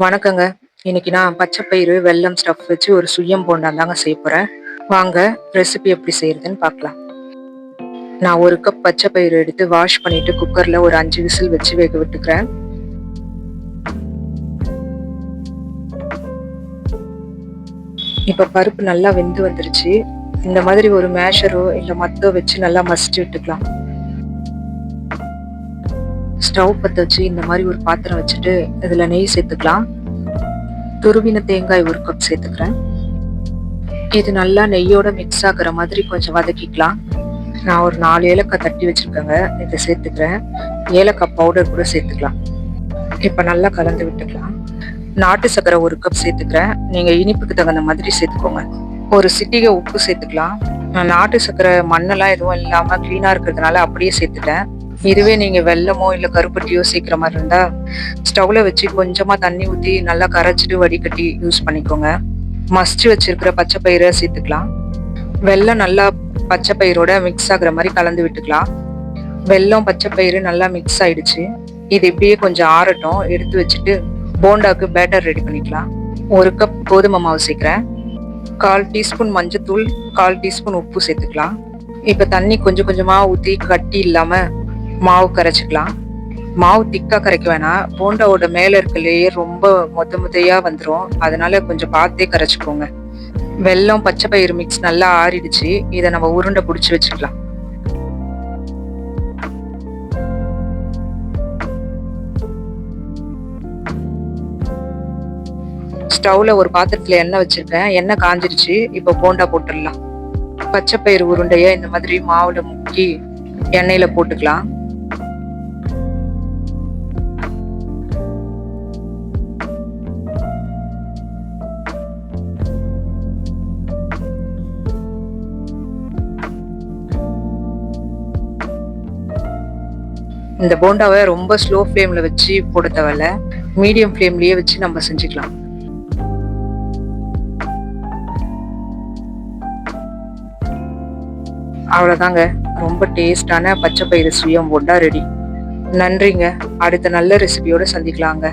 வணக்கங்க. இன்னைக்கு நான் பச்சை பயிறு வெல்லம் ஸ்டஃப் வச்சு ஒரு சுயம் போண்டா தாங்க செய்ய போறேன். வாங்க ரெசிபி எப்படி செய்யறதுன்னு பார்க்கலாம். நான் ஒரு கப் பச்சை பயிறு எடுத்து வாஷ் பண்ணிட்டு குக்கர்ல ஒரு அஞ்சு விசில் வச்சு வேக விட்டுக்கிறேன். இப்ப பருப்பு நல்லா வெந்து வந்துருச்சு. இந்த மாதிரி ஒரு மேஷரோ இல்ல மத்தோ வச்சு நல்லா மசிச்சு விட்டுக்கலாம். ஸ்டவ் பற்ற வச்சு இந்த மாதிரி ஒரு பாத்திரம் வச்சுட்டு இதில் நெய் சேர்த்துக்கலாம். துருவின தேங்காய் ஒரு கப் சேர்த்துக்கிறேன். இது நல்லா நெய்யோட மிக்ஸ் ஆகுற மாதிரி கொஞ்சம் வதக்கிக்கலாம். நான் ஒரு நாலு ஏலக்காய் தட்டி வச்சுருக்கேங்க. இதை சேர்த்துக்கிறேன். ஏலக்காய் பவுடர் கூட சேர்த்துக்கலாம். இப்போ நல்லா கலந்து விட்டுக்கலாம். நாட்டு சர்க்கரை ஒரு கப் சேர்த்துக்கிறேன். நீங்கள் இனிப்புக்கு தகுந்த மாதிரி சேர்த்துக்கோங்க. ஒரு சிட்டிகை உப்பு சேர்த்துக்கலாம். நான் நாட்டு சர்க்கரை மண்ணெல்லாம் எதுவும் இல்லாமல் க்ளீனாக இருக்கிறதுனால அப்படியே சேர்த்துட்டேன். இதுவே நீங்க வெல்லமோ இல்ல கருப்பட்டியோ சேர்க்குற மாதிரி இருந்தா ஸ்டவ்ல வச்சு கொஞ்சமா தண்ணி ஊத்தி நல்லா கரைச்சிட்டு வடிகட்டி யூஸ் பண்ணிக்கோங்க. மஸ்ட் வச்சிருக்கிற பச்சை பயிரை சேர்த்துக்கலாம். வெல்லம் நல்லா பச்சை பயிரோட மிக்ஸ் ஆகுற மாதிரி கலந்து விட்டுக்கலாம். வெல்லம் பச்சை பயிறு நல்லா மிக்ஸ் ஆயிடுச்சு. இது இப்படியே கொஞ்சம் ஆறட்டும். எடுத்து வச்சுட்டு போண்டாக்கு பேட்டர் ரெடி பண்ணிக்கலாம். ஒரு கப் கோதுமை மாவு சேர்க்குறேன். கால் டீஸ்பூன் மஞ்சத்தூள் கால் டீஸ்பூன் உப்பு சேர்த்துக்கலாம். இப்போ தண்ணி கொஞ்சம் கொஞ்சமாக ஊற்றி கட்டி இல்லாமல் மாவு கரைச்சிக்கலாம். மாவு திக்காக கரைக்க வேணாம் போண்டாவோட மேலே இருக்க லேயர் ரொம்ப மொத்த முத்தையா வந்துடும் அதனால கொஞ்சம் பார்த்தே கரைச்சிக்கோங்க. வெல்லம் பச்சை பயிறு மிக்ஸ் நல்லா ஆறிடுச்சு. இதை நம்ம உருண்டை பிடிச்சி வச்சுக்கலாம். ஸ்டவ்ல ஒரு பாத்திரத்துல எண்ணெய் வச்சிருக்கேன். எண்ணெய் காஞ்சிருச்சு. இப்போ போண்டா போட்டுடலாம். பச்சை பயிறு உருண்டைய இந்த மாதிரி மாவுல முக்கி எண்ணெயில போட்டுக்கலாம். இந்த போண்டாவை ரொம்ப ஸ்லோ ஃப்ளேமில் வச்சு போட தேவையில்ல. மீடியம் ஃப்ளேம்லேயே வச்சு நம்ம செஞ்சுக்கலாம். அவ்வளோதாங்க ரொம்ப டேஸ்டான பச்சை பயிறு சுயம் போண்டா ரெடி நன்றிங்க. அடுத்த நல்ல ரெசிபியோடு சந்திக்கலாங்க.